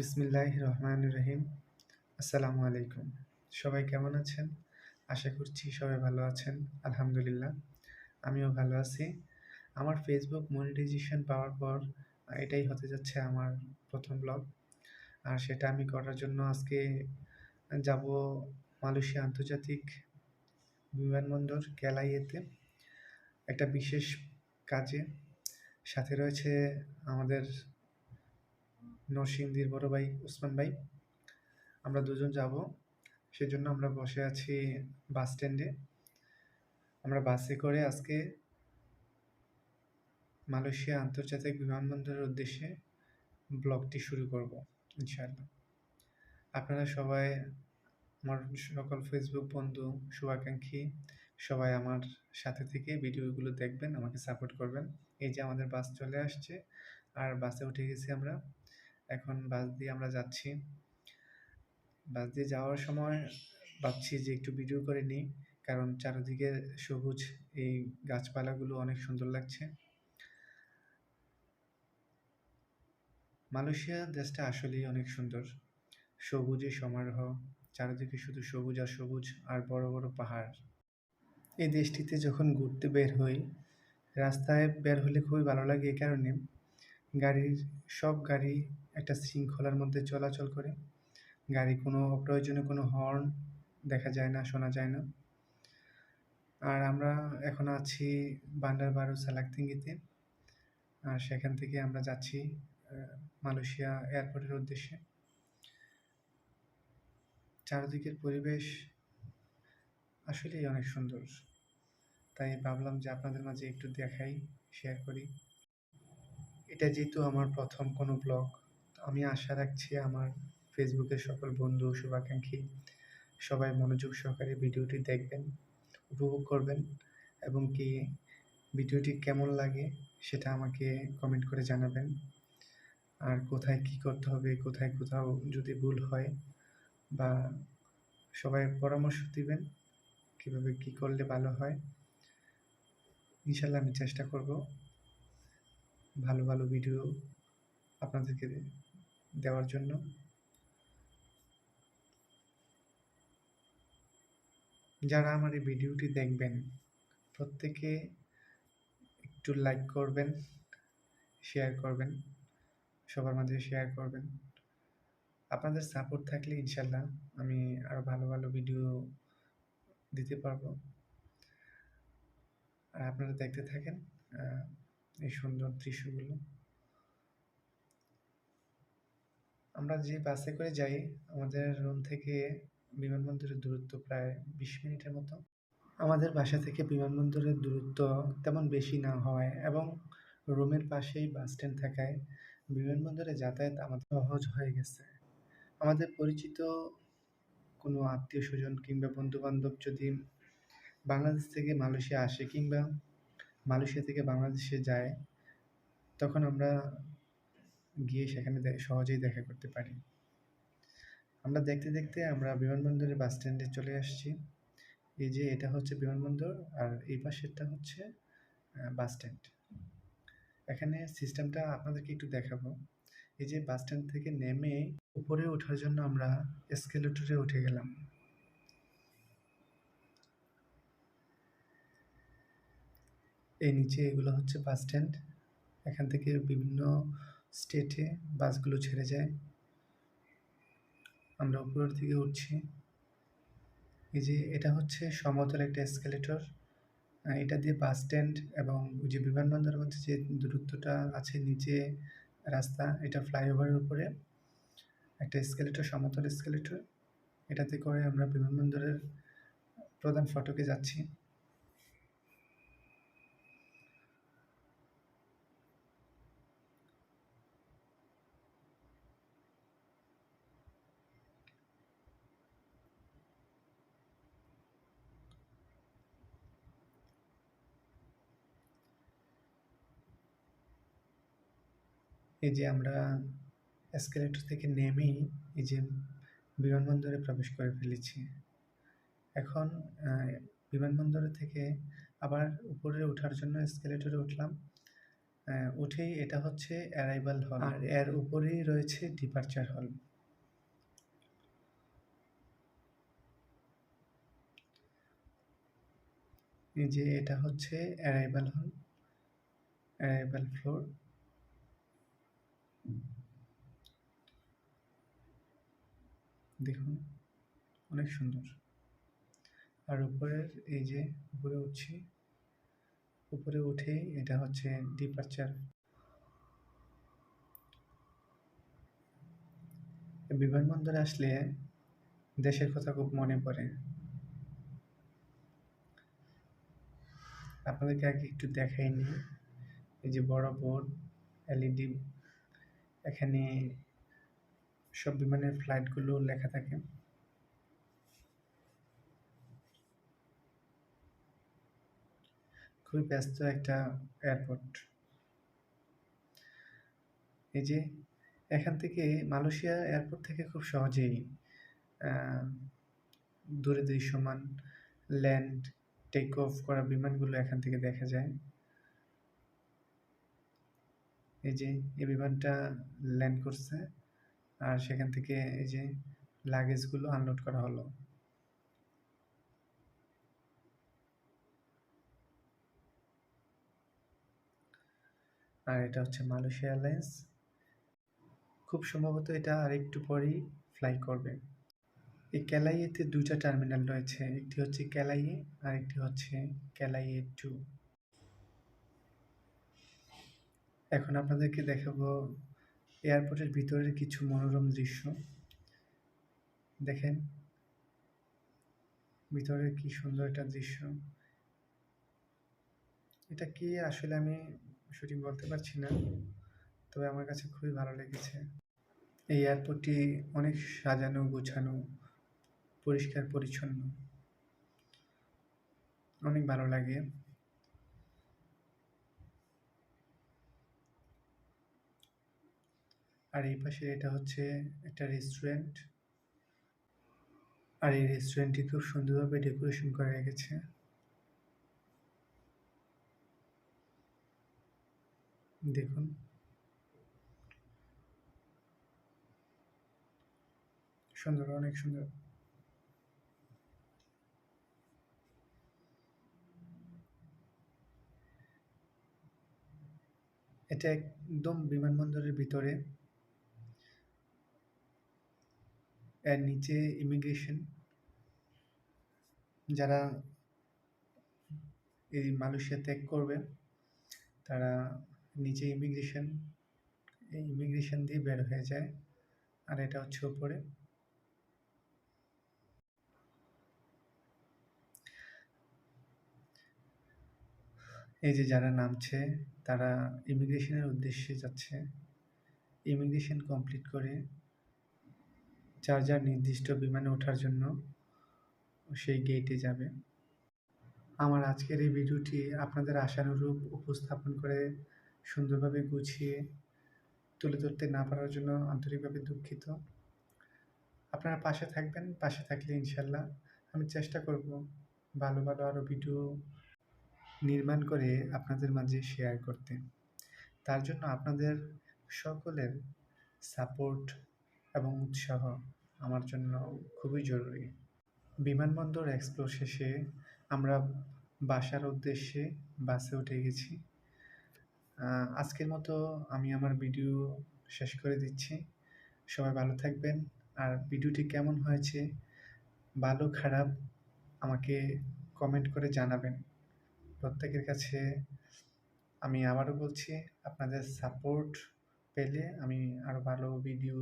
বিসমিল্লাহ রহমান রহিম। আসসালামু আলাইকুম। সবাই কেমন আছেন? আশা করছি সবাই ভালো আছেন। আলহামদুলিল্লাহ, আমিও ভালো আছি। আমার ফেসবুক মনিটাইজেশন পাওয়ার পর, এটাই হতে যাচ্ছে আমার প্রথম ব্লগ আর সেটা আমি করার জন্য আজকে যাব মালয়েশিয়া আন্তর্জাতিক বিমানবন্দর ক্যালাইয়েতে একটা বিশেষ কাজে। সাথে রয়েছে আমাদের নরসিংদীর বড় ভাই উসমান ভাই। আমরা দুজন যাব। সেজন্য আমরা বসে আছি বাস স্ট্যান্ডে। আমরা বাসে করে আজকে মালয়েশিয়া আন্তর্জাতিক বিমানবন্দরের উদ্দেশ্যে ব্লগটি শুরু করব, ইনশাআল্লাহ। আপনারা সবাই আমার সকল ফেসবুক বন্ধু, শুভাকাঙ্ক্ষী, সবাই আমার সাথে থেকে ভিডিওগুলো দেখবেন, আমাকে সাপোর্ট করবেন। এই যে আমাদের বাস চলে আসছে, আর বাসে উঠে গেছি আমরা। এখন বাস দিয়ে আমরা যাচ্ছি। বাস দিয়ে যাওয়ার সময় ভাবছি যে একটু ভিডিও করে নিই, কারণ চারিদিকে সবুজ, এই গাছপালাগুলো অনেক সুন্দর লাগছে। মালয়েশিয়া দেশটা আসলেই অনেক সুন্দর। সবুজে সমারোহ, চারিদিকে শুধু সবুজ আর সবুজ আর বড় বড় পাহাড়। এই দেশটিতে যখন ঘুরতে বের হই, রাস্তায় বের হলে খুবই ভালো লাগে। এই কারণে গাড়ির, সব গাড়ি একটা শৃঙ্খলার মধ্যে চলাচল করে। গাড়ি কোনো অপ্রয়োজনীয় কোনো হর্ন দেখা যায় না, শোনা যায় না। আর আমরা এখন আছি বান্ডারবারু সালাকতিঙ্গিতে। আর সেখান থেকে আমরা যাচ্ছি মালয়েশিয়া এয়ারপোর্টের উদ্দেশ্যে। চারদিকের পরিবেশ আসলেই অনেক সুন্দর। তাই ভাবলাম যে আপনাদের মাঝে একটু দেখাই শেয়ার করি। এটা যেহেতু আমার প্রথম কোনো ব্লগ আমি আশা রাখছি আমার ফেসবুকের সকল বন্ধু, শুভাকাঙ্ক্ষী সবাই মনোযোগ সহকারে ভিডিওটি দেখবেন, উপভোগ করবেন এবং কি ভিডিওটি কেমন লাগে সেটা আমাকে কমেন্ট করে জানাবেন। আর কোথায় কি করতে হবে, কোথায় কোথাও যদি ভুল হয় বা সবাই পরামর্শ দিবেন কীভাবে কি করলে ভালো হয়, ইনশাল্লাহ আমি চেষ্টা করব। ভালো ভালো ভিডিও আপনাদেরকে দেওয়ার জন্য। যারা আমার এই ভিডিওটি দেখবেন, প্রত্যেকে একটু লাইক করবেন শেয়ার করবেন, সবার মাঝে শেয়ার করবেন। আপনাদের সাপোর্ট থাকলে ইনশাল্লাহ আমি আরও ভালো ভালো ভিডিও দিতে পারব। আর আপনারা দেখতে থাকেন এই সুন্দর দৃশ্যগুলো। আমরা যে বাসে করে যাই, আমাদের রুম থেকে বিমানবন্দরের দূরত্ব প্রায় বিশ মিনিটের মতো। আমাদের বাসা থেকে বিমানবন্দরের দূরত্ব তেমন বেশি না হওয়ায় এবং রুমের পাশেই বাস স্ট্যান্ড থাকায় বিমানবন্দরে যাতায়াত আমাদের সহজ হয়ে গেছে। আমাদের পরিচিত কোনো আত্মীয় স্বজন কিংবা বন্ধু বান্ধব যদি বাংলাদেশ থেকে মালয়েশিয়া আসে কিংবা মালয়েশিয়া থেকে বাংলাদেশে যায়, তখন আমরা গিয়ে সেখানে সহজেই দেখা করতে পারি। আমরা দেখতে দেখতে আমরা বিমানবন্দরের বাস স্ট্যান্ডে চলে আসছি। এই যে এটা হচ্ছে বিমানবন্দর আর এই পাশেরটা হচ্ছে বাস স্ট্যান্ড। এখানে সিস্টেমটা আপনাদেরকে একটু দেখাবো। এই যে বাস স্ট্যান্ড থেকে নেমে উপরে ওঠার জন্য আমরা এসকেলেটরে উঠে গেলাম। এই নিচে এগুলো হচ্ছে বাস স্ট্যান্ড এখান থেকে বিভিন্ন স্টেটে বাসগুলো ছেড়ে যায়। আমরা উপরের দিকে উঠছি। এই যে এটা হচ্ছে সমতল একটা এসকেলেটর এটা দিয়ে বাস স্ট্যান্ড এবং যে বিমানবন্দরের মধ্যে যে দূরত্বটা আছে নিচে রাস্তা, এটা ফ্লাইওভারের উপরে। একটা এসকেলেটর সমতল এসকেলেটর এটাতে করে আমরা বিমানবন্দরের প্রধান ফটকে যাচ্ছি। এই যে আমরা এসকেলেটর থেকে নেমেই এই যে বিমানবন্দরে প্রবেশ করে ফেলেছি এখন বিমানবন্দরে থেকে আবার উপরে ওঠার জন্য এসকেলেটরে উঠলাম উঠেই এটা হচ্ছে অ্যারাইভাল হল। আর এর উপরেই রয়েছে ডিপারচার হল। এই যে এটা হচ্ছে অ্যারাইভাল হল, অ্যারাইভাল ফ্লোর। দেখুন অনেক সুন্দর। আর উপরের এই যে উপরে উঠছি, উপরে উঠেই এটা হচ্ছে ডিপার্চার বিমানবন্দরে আসলে দেশের কথা খুব মনে পড়ে। আপনাদেরকে আগে একটু দেখাই নিই। এই যে বড় বোর্ড, এলইডি এখানে সব বিমানের ফ্লাইটগুলো লেখা থাকে। খুবই ব্যস্ত একটা এয়ারপোর্ট। এই যে এখান থেকে মালয়েশিয়া এয়ারপোর্ট থেকে খুব সহজেই দূরে দৃশ্যমান ল্যান্ড, টেক অফ করা বিমানগুলো এখান থেকে দেখা যায়। এই যে এই বিমানটা ল্যান্ড করছে। আর সেখান থেকে এই যে লাগেজগুলো আনলোড করা হলো। আর এটা হচ্ছে মালয়েশিয়া এয়ারলাইন্স। খুব সম্ভবত এটা আর একটু পরেই ফ্লাই করবে। এই ক্যালাইয়েতে ২ টা টার্মিনাল রয়েছে। একটি হচ্ছে ক্যালাইয়ে আর একটি হচ্ছে ক্যালাইয়ে 2 এখন আপনাদেরকে দেখাবো এয়ারপোর্টের ভিতরের কিছু মনোরম দৃশ্য। দেখেন ভিতরে কি সুন্দর একটা দৃশ্য। এটা কি আসলে আমি সঠিক বলতে পারছি না। তবে আমার কাছে খুবই ভালো লেগেছে। এই এয়ারপোর্টটি অনেক সাজানো গোছানো, পরিষ্কার পরিচ্ছন্ন। অনেক ভালো লাগে। আর এই পাশে এটা হচ্ছে একটা রেস্টুরেন্ট। আর এই রেস্টুরেন্টটি খুব সুন্দরভাবে ডেকোরেশন করা রেখেছে। দেখুন। সুন্দর, অনেক সুন্দর। এটা একদম বিমানবন্দরের ভিতরে। এর নিচে ইমিগ্রেশন। যারা এই মালয়েশিয়া ত্যাগ করবে, তারা নিচে ইমিগ্রেশন, এই ইমিগ্রেশন দিয়ে বের হয়ে যায়। আর এটা হচ্ছে উপরে। এই যে যারা নামছে, তারা ইমিগ্রেশনের উদ্দেশ্যে যাচ্ছে। ইমিগ্রেশন কমপ্লিট করে যার, যার নির্দিষ্ট বিমানে ওঠার জন্য সেই গেটে যাবে। আমার আজকের এই ভিডিওটি আপনাদের আশানুরূপ উপস্থাপন করে সুন্দরভাবে গুছিয়ে তুলে ধরতে না পারার জন্য আন্তরিকভাবে দুঃখিত। আপনারা পাশে থাকবেন, পাশে থাকলে ইনশাল্লাহ আমি চেষ্টা করব ভালো, ভালো আরও ভিডিও নির্মাণ করে আপনাদের মাঝে শেয়ার করতে। তার জন্য আপনাদের সকলের সাপোর্ট এবং উৎসাহ আমার জন্য খুবই জরুরি। বিমানবন্দর এক্সপ্লোর শেষে আমরা বাসার উদ্দেশ্যে বাসে উঠে গেছি। আজকের মতো আমি আমার ভিডিও শেষ করে দিচ্ছি। সবাই ভালো থাকবেন। আর ভিডিওটি কেমন হয়েছে, ভালো খারাপ আমাকে কমেন্ট করে জানাবেন। প্রত্যেকের কাছে আমি আবারও বলছি আপনাদের সাপোর্ট পেলে আমি আরও ভালো ভিডিও